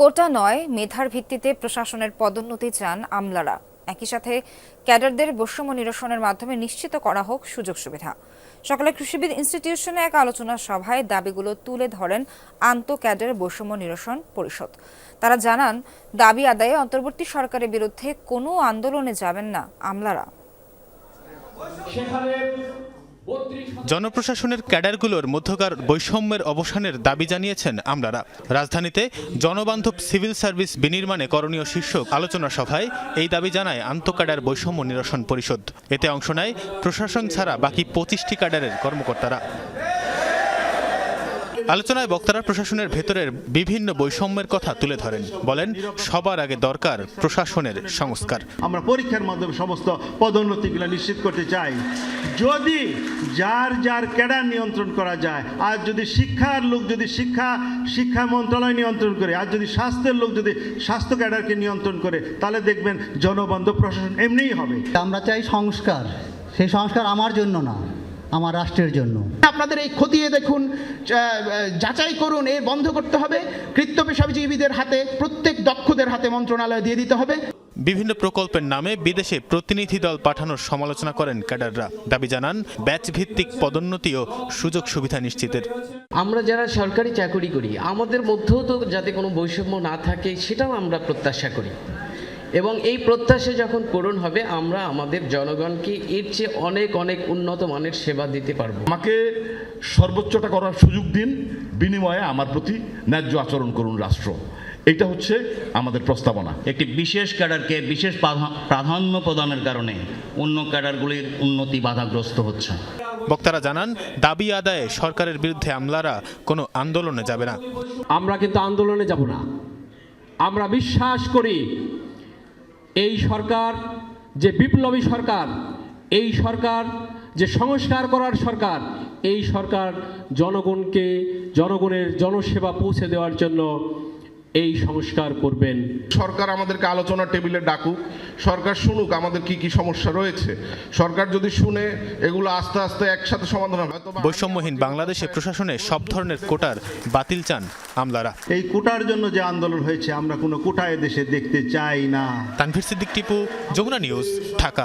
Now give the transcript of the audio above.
কোটা নয়, মেধার ভিত্তিতে প্রশাসনের পদোন্নতি চান আমলারা। একই সাথে ক্যাডারদের বৈষম্য নিরসনের মাধ্যমে নিশ্চিত করা হোক সুযোগ সুবিধা। সকালে কৃষিবিদ ইনস্টিটিউশনে এক আলোচনা সভায় দাবিগুলো তুলে ধরেন আন্ত ক্যাডার বৈষম্য নিরসন পরিষদ। তারা জানান, দাবি আদায়ে অন্তর্বর্তী সরকারের বিরুদ্ধে কোনো আন্দোলনে যাবেন না আমলারা। জনপ্রশাসনের ক্যাডারগুলোর মধ্যকার বৈষম্যের অবসানের দাবি জানিয়েছেন আমলারা। রাজধানীতে জনবান্ধব সিভিল সার্ভিস বিনির্মাণে করণীয় শীর্ষক আলোচনা সভায় এই দাবি জানায় আন্তঃক্যাডার বৈষম্য নিরসন পরিষদ। এতে অংশ নেয় প্রশাসন ছাড়া বাকি পঁচিশটি ক্যাডারের কর্মকর্তারা। আলোচনায় বক্তারা প্রশাসনের ভেতরের বিভিন্ন বৈষম্যের কথা তুলে ধরেন। বলেন সবার আগে দরকার প্রশাসনের সংস্কার। আমরা পরীক্ষার মাধ্যমে সমস্ত পদোন্নতিগুলো নিশ্চিত করতে চাই। যদি যার যার ক্যাডার নিয়ন্ত্রণ করা যায় আর যদি শিক্ষার লোক যদি শিক্ষা শিক্ষা মন্ত্রণালয় নিয়ন্ত্রণ করে আর যদি স্বাস্থ্যের লোক যদি স্বাস্থ্য ক্যাডারকে নিয়ন্ত্রণ করে তাহলে দেখবেন জনবন্ধ প্রশাসন এমনিই হবে। আমরা চাই সংস্কার। সেই সংস্কার আমার জন্য না। আমার রাষ্ট্রের জন্য। আপনাদের এই খতিয়ে দেখুন যাচাই করুন এর বন্ধ করতে হবে। কৃত্য পেশাজীবীদের হাতে প্রত্যেক দক্ষদের হাতে মন্ত্রণালয় দিয়ে দিতে হবে। বিভিন্ন প্রকল্পের নামে বিদেশে প্রতিনিধি দল পাঠানোর সমালোচনা করেন ক্যাডাররা। দাবি জানান ব্যাচ ভিত্তিক পদোন্নতি ও সুযোগ সুবিধা নিশ্চিতের। আমরা যারা সরকারি চাকরি করি আমাদের মধ্যেও তো যাতে কোনো বৈষম্য না থাকে সেটাও আমরা প্রত্যাশা করি। এবং এই প্রত্যাশা যখন পূরণ হবে আমরা আমাদের জনগণকে এর চেয়ে অনেক অনেক উন্নত মানের সেবা দিতে পারব। আমাকে সর্বোচ্চটা করার সুযোগ দিন বিনিময়ে আমার প্রতি ন্যায্য আচরণ করুন রাষ্ট্র। এটা হচ্ছে আমাদের প্রস্তাবনা। একটি বিশেষ ক্যাডারকে বিশেষ প্রাধা- প্রাধান্য প্রদানের কারণে অন্য ক্যাডারগুলির উন্নতি বাধাগ্রস্ত হচ্ছে। বক্তারা জানান দাবি আদায়ে সরকারের বিরুদ্ধে আমলারা কোনো আন্দোলনে যাবে না। আমরা কিন্তু আন্দোলনে যাব না। আমরা বিশ্বাস করি এই সরকার যে বিপ্লবী সরকার, এই সরকার যে সংস্কার করার সরকার, এই সরকার জনগণকে, জনগণের জনসেবা পৌঁছে দেওয়ার জন্য এই সংস্কার করবেন। সরকার আমাদেরকে আলোচনা টেবিলে ডাকুক। সরকার শুনুক আমাদের কি কি সমস্যা রয়েছে। সরকার যদি শুনে এগুলো আস্তে আস্তে একসাথে সমাধান হবে। বৈষম্যহীন বাংলাদেশে প্রশাসনে সব ধরনের কোটার বাতিল চান আমলারা। এই কোটার জন্য যে আন্দোলন হয়েছে আমরা কোনো কোটা দেশে দেখতে চাই না। তানভীর সিদ্দিক টিপু যমুনা নিউজ ঢাকা।